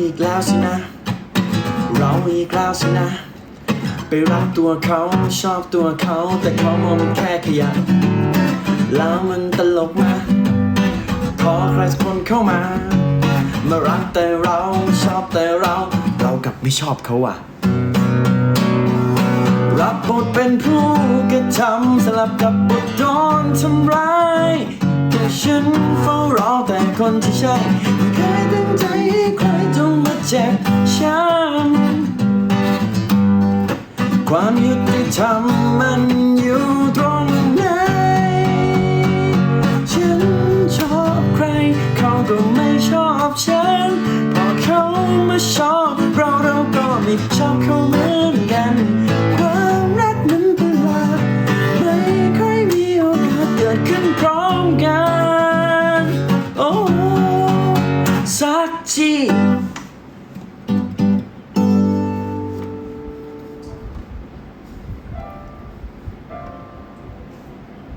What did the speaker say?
อีกแล้วสินะ เรามีแล้วสินะ ไปรักตัวเขาชอบตัวเขา แต่เขามองมันแค่ขยะ แล้วมันตลกมาขอใครสักคนเข้ามา มารักแต่เราชอบแต่เรา เรากลับไม่ชอบเขาอะ รับบทเป็นผู้กระทำสลับกับบทโดนทำร้ายแต่ฉันเฝ้ารอแต่คนที่ใช่ เจ็บช้ำความยุติธรรมมันอยู่ตรงไหน ฉันชอบใคร เขาก็ไม่ชอบฉัน พอเขามาชอบเราเราก็ไม่ชอบเขาเหมือนกันความรักมันประหลาดไม่ค่อยมีโอกาสเกิดขึ้นพร้อมกันโอ้สักที